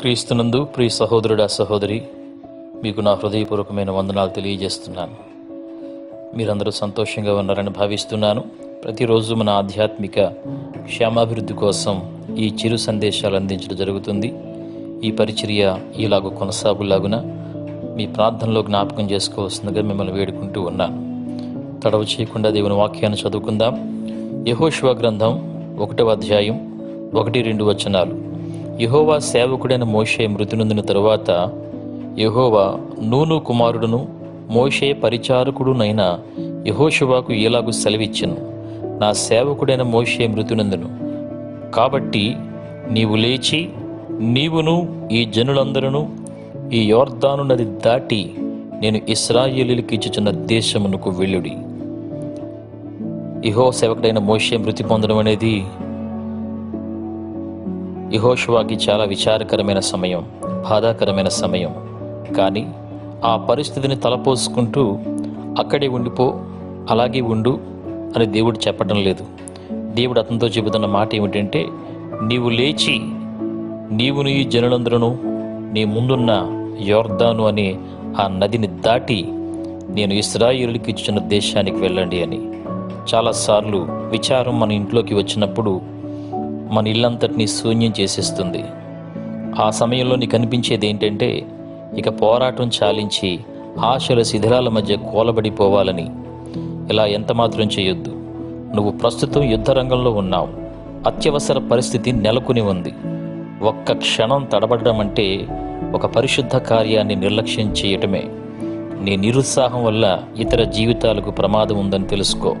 క్రీస్తునందు ప్రియ సహోదరుడా సహోదరి మీకు నా హృదయపూర్వకమైన వందనాలు తెలియజేస్తున్నాను. మీరందరూ సంతోషంగా ఉన్నారని భావిస్తున్నాను. ప్రతిరోజు మన ఆధ్యాత్మిక క్షేమాభివృద్ధి కోసం ఈ చిరు సందేశాలు అందించడం జరుగుతుంది. ఈ పరిచర్య ఇలాగ కొనసాగులాగున మీ ప్రార్థనలో జ్ఞాపకం చేసుకోవాల్సిందిగా మిమ్మల్ని వేడుకుంటూ ఉన్నాను. తడవ చేయకుండా దేవుని వాక్యాన్ని చదువుకుందాం. యహోశివ గ్రంథం ఒకటవ అధ్యాయం ఒకటి రెండు వచనాలు. యహోవా సేవకుడైన మోషే మృతినందిన తరువాత యహోవా నూను కుమారుడును మోషే పరిచారకుడునైన యహోశివాకు ఇలాగు సెలవిచ్చను. నా సేవకుడైన మోషే మృతినందును. కాబట్టి నీవు లేచి నీవును ఈ జనులందరూ ఈ యోర్దాను నది దాటి నేను ఇస్రాయేలీలకు ఇచ్చుచున్న దేశమునకు వెళ్ళుడి. ఇహో సేవకుడైన మోషే మృతి పొందడం అనేది యహోషువాకి చాలా విచారకరమైన సమయం బాధాకరమైన సమయం. కానీ ఆ పరిస్థితిని తలపోసుకుంటూ అక్కడే ఉండిపో అలాగే ఉండు అని దేవుడు చెప్పడం లేదు. దేవుడు అతనితో చెబుతున్న మాట ఏమిటంటే నీవు లేచి నీవు నీ జనులందరూ నీ ముందున్న యోర్దాను అనే ఆ నదిని దాటి నేను ఇస్రాయిలుకి ఇచ్చిన దేశానికి వెళ్ళండి అని. చాలాసార్లు విచారం మన ఇంట్లోకి వచ్చినప్పుడు మన ఇల్లంతటినీ శూన్యం చేసేస్తుంది. ఆ సమయంలో నీకు అనిపించేది ఏంటంటే ఇక పోరాటం చాలించి ఆశల శిథిలాల మధ్య కోలబడిపోవాలని ఇలా ఎంత మాత్రం చేయొద్దు. నువ్వు ప్రస్తుతం యుద్ధ రంగంలో ఉన్నావు. అత్యవసర పరిస్థితి నెలకొని ఉంది. ఒక్క క్షణం తడబడడం అంటే ఒక పరిశుద్ధ కార్యాన్ని నిర్లక్ష్యం చేయటమే. నీ నిరుత్సాహం వల్ల ఇతర జీవితాలకు ప్రమాదం ఉందని తెలుసుకో.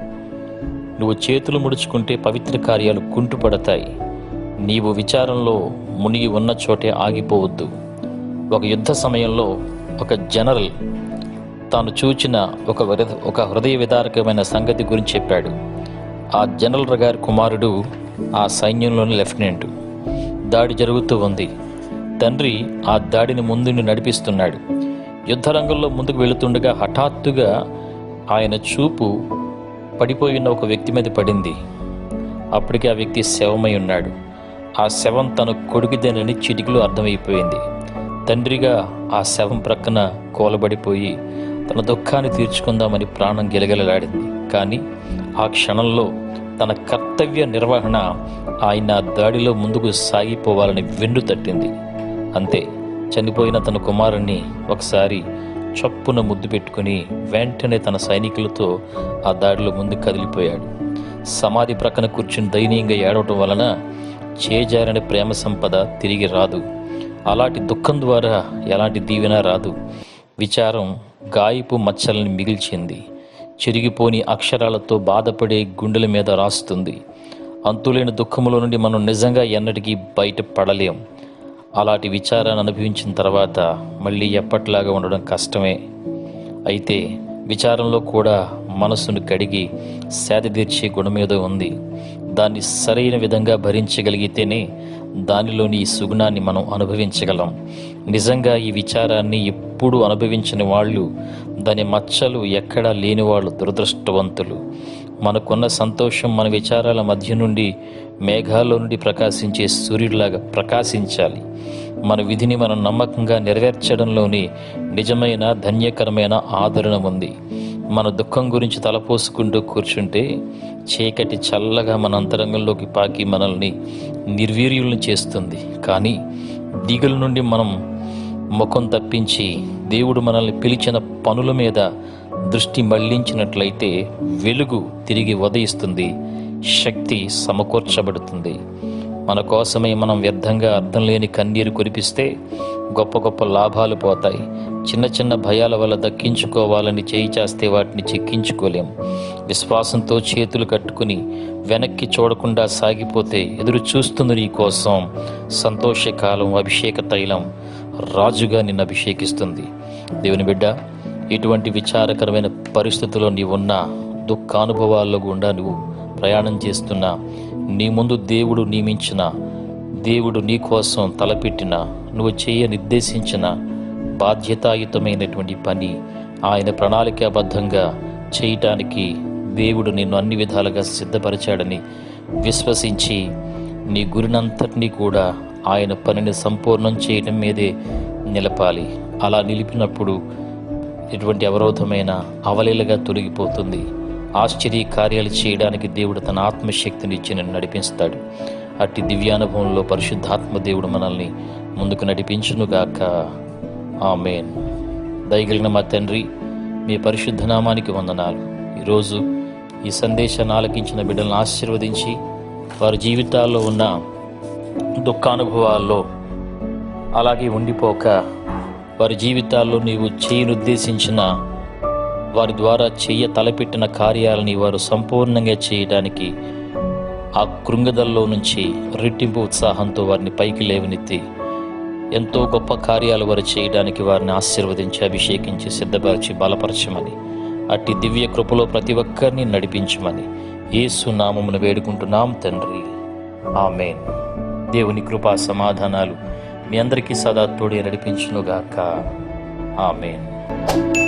నువ్వు చేతులు ముడుచుకుంటే పవిత్ర కార్యాలు కుంటుపడతాయి. నీవు విచారంలో మునిగి ఉన్న చోటే ఆగిపోవద్దు. ఒక యుద్ధ సమయంలో ఒక జనరల్ తాను చూచిన ఒక ఒక హృదయ విదారకమైన సంగతి గురించి చెప్పాడు. ఆ జనరల్ గారి కుమారుడు ఆ సైన్యంలోని లెఫ్టినెంట్. దాడి జరుగుతూ ఉంది. తండ్రి ఆ దాడిని ముందుండి నడిపిస్తున్నాడు. యుద్ధరంగంలో ముందుకు వెళుతుండగా హఠాత్తుగా ఆయన చూపు పడిపోయిన ఒక వ్యక్తి మీద పడింది. అప్పటికి ఆ వ్యక్తి శవమై ఉన్నాడు. ఆ శవం తన కొడుకుదేనని చిటికలో అర్థమైపోయింది. తండ్రిగా ఆ శవం ప్రక్కన కోలబడిపోయి తన దుఃఖాన్ని తీర్చుకుందామని ప్రాణం గిలగిలలాడింది. కానీ ఆ క్షణంలో తన కర్తవ్య నిర్వహణ ఆయన దాడిలో ముందుకు సాగిపోవాలని వెన్ను తట్టింది. అంతే చనిపోయిన తన కుమారుణ్ణి ఒకసారి చప్పున ముద్దు పెట్టుకుని వెంటనే తన సైనికులతో ఆ దాడిలో ముందు కదిలిపోయాడు. సమాధి ప్రక్కన కూర్చుని దయనీయంగా ఏడవటం వలన చేజారని ప్రేమ సంపద తిరిగి రాదు. అలాంటి దుఃఖం ద్వారా ఎలాంటి దీవెన రాదు. విచారం గాయపు మచ్చలని మిగిల్చింది. చిరిగిపోని అక్షరాలతో బాధపడే గుండెల మీద రాస్తుంది. అంతులేని దుఃఖములో నుండి మనం నిజంగా ఎన్నటికీ బయటపడలేం. అలాంటి విచారాన్ని అనుభవించిన తర్వాత మళ్ళీ ఎప్పట్లాగా ఉండడం కష్టమే. అయితే విచారంలో కూడా మనసును కడిగి సేద తీర్చే గుణమేదో ఉంది. దాన్ని సరైన విధంగా భరించగలిగితేనే దానిలోని ఈ సుగుణాన్ని మనం అనుభవించగలం. నిజంగా ఈ విచారాన్ని ఎప్పుడూ అనుభవించని వాళ్ళు దాని మచ్చలు ఎక్కడా లేని వాళ్ళు దురదృష్టవంతులు. మనకున్న సంతోషం మన విచారాల మధ్య నుండి మేఘాల్లో నుండి ప్రకాశించే సూర్యుడిలాగా ప్రకాశించాలి. మన విధిని మనం నమ్మకంగా నెరవేర్చడంలోని నిజమైన ధన్యకరమైన ఆదరణ ఉంది. మన దుఃఖం గురించి తలపోసుకుంటూ కూర్చుంటే చీకటి చల్లగా మన అంతరంగంలోకి పాకి మనల్ని నిర్వీర్యులను చేస్తుంది. కానీ దిగుల నుండి మనం ముఖం తప్పించి దేవుడు మనల్ని పిలిచిన పనుల మీద దృష్టి మళ్ళించినట్లయితే వెలుగు తిరిగి ఉదయిస్తుంది శక్తి సమకూర్చబడుతుంది. మన కోసమే మనం వ్యర్థంగా అర్థం లేని కన్నీరు కురిపిస్తే గొప్ప గొప్ప లాభాలు పోతాయి. చిన్న చిన్న భయాల వల్ల దక్కించుకోవాలని చేయి చేస్తే వాటిని చెక్కించుకోలేం. విశ్వాసంతో చేతులు కట్టుకుని వెనక్కి చూడకుండా సాగిపోతే ఎదురు చూస్తుంది నీ కోసం సంతోషకాలం అభిషేక తైలం రాజుగా నిన్ను అభిషేకిస్తుంది. దేవుని బిడ్డ ఇటువంటి విచారకరమైన పరిస్థితుల్లో నీవున్నా దుఃఖానుభవాల్లో గుండా నువ్వు ప్రయాణం చేస్తున్నా నీ ముందు దేవుడు నియమించిన దేవుడు నీ కోసం తలపెట్టిన నువ్వు చేయ నిర్దేశించిన బాధ్యతాయుతమైనటువంటి పని ఆయన ప్రణాళికాబద్ధంగా చేయటానికి దేవుడు నిన్ను అన్ని విధాలుగా సిద్ధపరిచాడని విశ్వసించి నీ గురినంతటినీ కూడా ఆయన పనిని సంపూర్ణం చేయడం మీదే నిలపాలి. అలా నిలిపినప్పుడు ఎటువంటి అవరోధమైన అవలీలగా తొలగిపోతుంది. ఆశ్చర్య కార్యాలు చేయడానికి దేవుడు తన ఆత్మశక్తిని ఇచ్చి నన్ను నడిపిస్తాడు. అట్టి దివ్యానుభవంలో పరిశుద్ధాత్మ దేవుడు మనల్ని ముందుకు నడిపించునుగాక ఆమెన్. దయగలిగిన మా తండ్రి మీ పరిశుద్ధ నామానికి వందనాలు. ఈరోజు ఈ సందేశాన్ని ఆలకించిన బిడ్డలను ఆశీర్వదించి వారి జీవితాల్లో ఉన్న దుఃఖానుభవాల్లో అలాగే ఉండిపోక వారి జీవితాల్లో నీవు చేయనుద్దేశించిన వారి ద్వారా చెయ్య తలపెట్టిన కార్యాలని వారు సంపూర్ణంగా చేయడానికి ఆ కృంగదల్లో నుంచి రెట్టింపు ఉత్సాహంతో వారిని పైకి లేవనెత్తి ఎంతో గొప్ప కార్యాలు వారు చేయడానికి వారిని ఆశీర్వదించి అభిషేకించి సిద్ధపరిచి బలపరచమని అట్టి దివ్య కృపలో ప్రతి ఒక్కరిని నడిపించమని యేసు నామమును వేడుకుంటున్నాం తండ్రి. ఆమెన్. దేవుని కృపా సమాధానాలు మీ అందరికీ సదా తోడి నడిపించునుగాక. ఆమెన్.